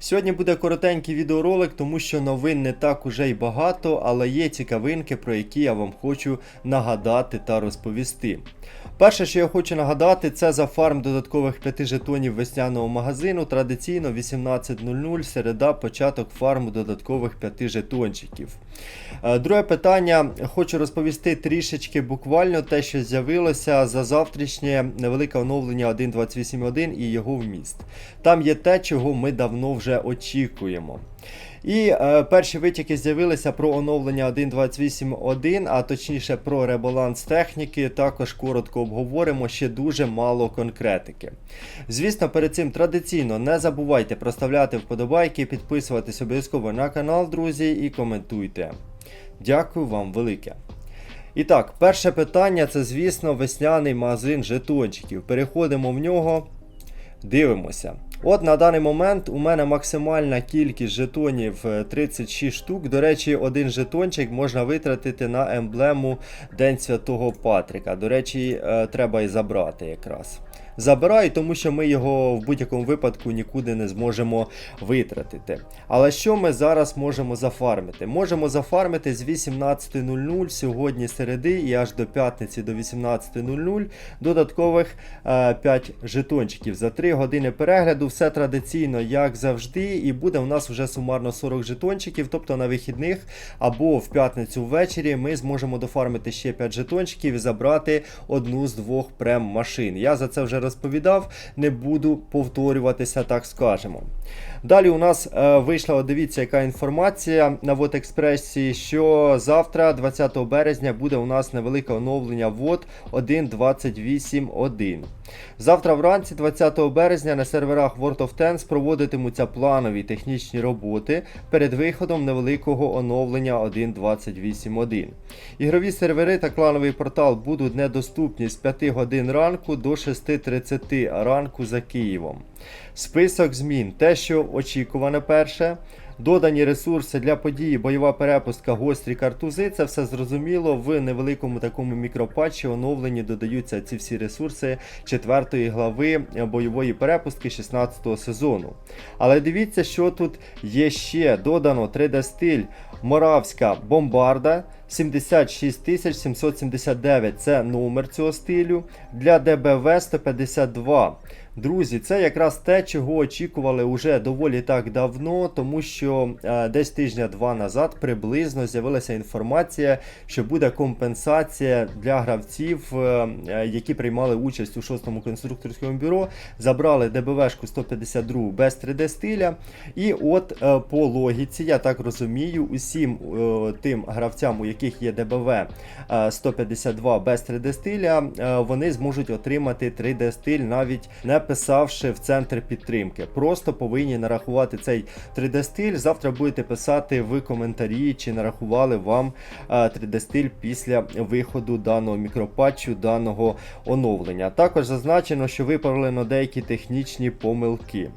Сьогодні буде коротенький відеоролик, тому що новин не так уже й багато, але є цікавинки, про які я вам хочу нагадати та розповісти. Перше, що я хочу нагадати, це за фарм додаткових 5 жетонів весняного магазину. Традиційно 18.00 середа, початок фарму додаткових 5 жетончиків. Е, Друге питання. Хочу розповісти трішечки буквально те, що з'явилося за завтрашнє невелике оновлення 1.28.1 і його вміст. Там є те, чого ми давно вже очікуємо. І е, перші витяки з'явилися про оновлення 1.28.1, а точніше про ребаланс техніки. Також коротко обговоримо ще дуже мало конкретики. Звісно, перед цим традиційно не забувайте проставляти вподобайки, підписуватись обов'язково на канал, друзі, і коментуйте. Дякую вам велике. І так, перше питання це, звісно, весняний магазин жетончиків. Переходимо в нього, дивимося. От на даний момент у мене максимальна кількість жетонів е, 36 штук. До речі, один жетончик можна витратити на емблему День Святого Патрика. До речі, е, треба і забрати якраз. Забираю, тому що ми його в будь-якому випадку нікуди не зможемо витратити. Але що ми зараз можемо зафармити? Можемо зафармити з 18.00 сьогодні середи і аж до п'ятниці до 18.00 додаткових е, 5 жетончиків за 3 години перегляду. Все традиційно, як завжди, і буде у нас вже сумарно 40 жетончиків. Тобто на вихідних або в п'ятницю ввечері ми зможемо дофармити ще 5 жетончиків і забрати одну з двох прем-машин. Я за це вже розповідав, не буду повторюватися, так скажемо. Далі у нас е, вийшла, дивіться, яка інформація на Вот Експресі, що завтра, 20 березня, буде у нас невелике оновлення Вот 1.28.1. Завтра вранці, 20 березня, на серверах World of Tanks проводитимуться планові технічні роботи перед виходом невеликого оновлення 1.28.1. Ігрові сервери та клановий портал будуть недоступні з 5 годин ранку до 6.30 ранку за Києвом. Список змін. Те, що очікуване перше. Додані ресурси для події, бойова перепустка, гострі картузи. Це все зрозуміло. В невеликому такому мікропатчі оновлені додаються ці всі ресурси 4 глави бойової перепустки 16 сезону. Але дивіться, що тут є ще. Додано 3D стиль Моравська бомбарда. 76779 це номер цього стилю. Для ДБВ 152. Друзі, це якраз те, чого очікували уже доволі так давно, тому що е, десь тижня-два назад приблизно з'явилася інформація, що буде компенсація для гравців, е, які приймали участь у шостому конструкторському бюро, забрали ДБВшку 152 без 3D стиля. І от е, по логіці, я так розумію, усім е, тим гравцям, у яких є ДБВ е, 152 без 3D стиля, е, вони зможуть отримати 3D стиль навіть не писавши в центр підтримки. Просто повинні нарахувати цей 3D стиль. Завтра будете писати в коментарі, чи нарахували вам е, 3D стиль після виходу даного мікропатчу, даного оновлення. Також зазначено, що виправлено деякі технічні помилки.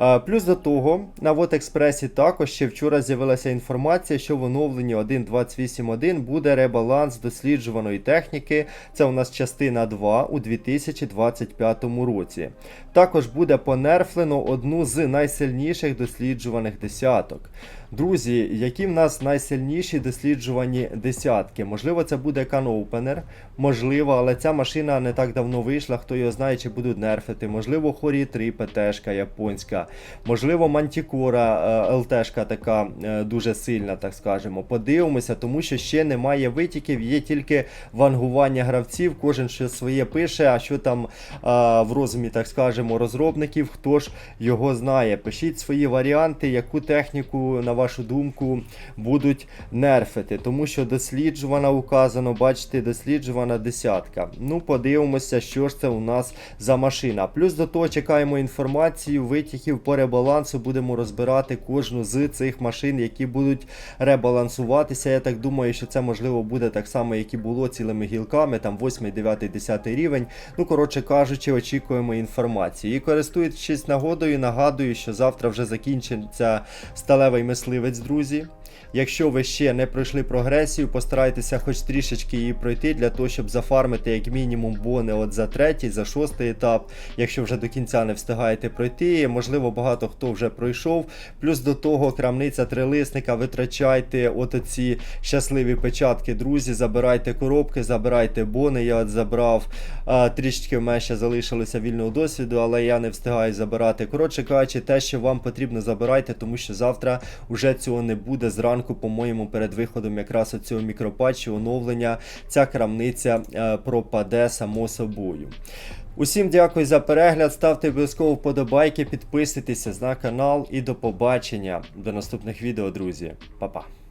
Е, Плюс до того, на Експресі також ще вчора з'явилася інформація, що в оновленні 1.28.1 буде ребаланс досліджуваної техніки. Це у нас частина 2 у 2025 році. Також буде понерфлено одну з найсильніших досліджуваних десяток. Друзі, які в нас найсильніші досліджувані десятки? Можливо, це буде Canopiner, можливо, але ця машина не так давно вийшла, хто його знає, чи будуть нерфити. Можливо, Хорі 3 ПТшка японська, можливо, Мантікора е, ЛТшка така е, дуже сильна, так скажемо. Подивимося, тому що ще немає витіків, є тільки вангування гравців, кожен щось своє пише, а що там е, в розумі, так скажемо, розробників, хто ж його знає. Пишіть свої варіанти, яку техніку, на вашу думку, будуть нерфити. Тому що досліджувана указано, бачите, досліджувана десятка. Ну, подивимося, що ж це у нас за машина. Плюс до того чекаємо інформацію, витягів по ребалансу. Будемо розбирати кожну з цих машин, які будуть ребалансуватися. Я так думаю, що це можливо буде так само, як і було цілими гілками, там 8, 9, 10 рівень. Ну, коротше кажучи, очікуємо інформації. І користуючись нагодою, нагадую, що завтра вже закінчиться сталевий мисливець, друзі. Якщо ви ще не пройшли прогресію, постарайтеся хоч трішечки її пройти для того, щоб зафармити як мінімум бони от за третій, за шостий етап. Якщо вже до кінця не встигаєте пройти, можливо, багато хто вже пройшов. Плюс до того, крамниця трилисника, витрачайте от ці щасливі печатки, друзі. Забирайте коробки, забирайте бони. Я от забрав а, трішечки в мене ще залишилося вільного досвіду, але я не встигаю забирати. Коротше кажучи, те, що вам потрібно, забирайте, тому що завтра вже цього не буде. Зранку, по-моєму, перед виходом якраз оцього мікропатчу оновлення ця крамниця е, пропаде само собою. Усім дякую за перегляд. Ставте обов'язково вподобайки, підписуйтеся на канал і до побачення. До наступних відео, друзі. Па-па.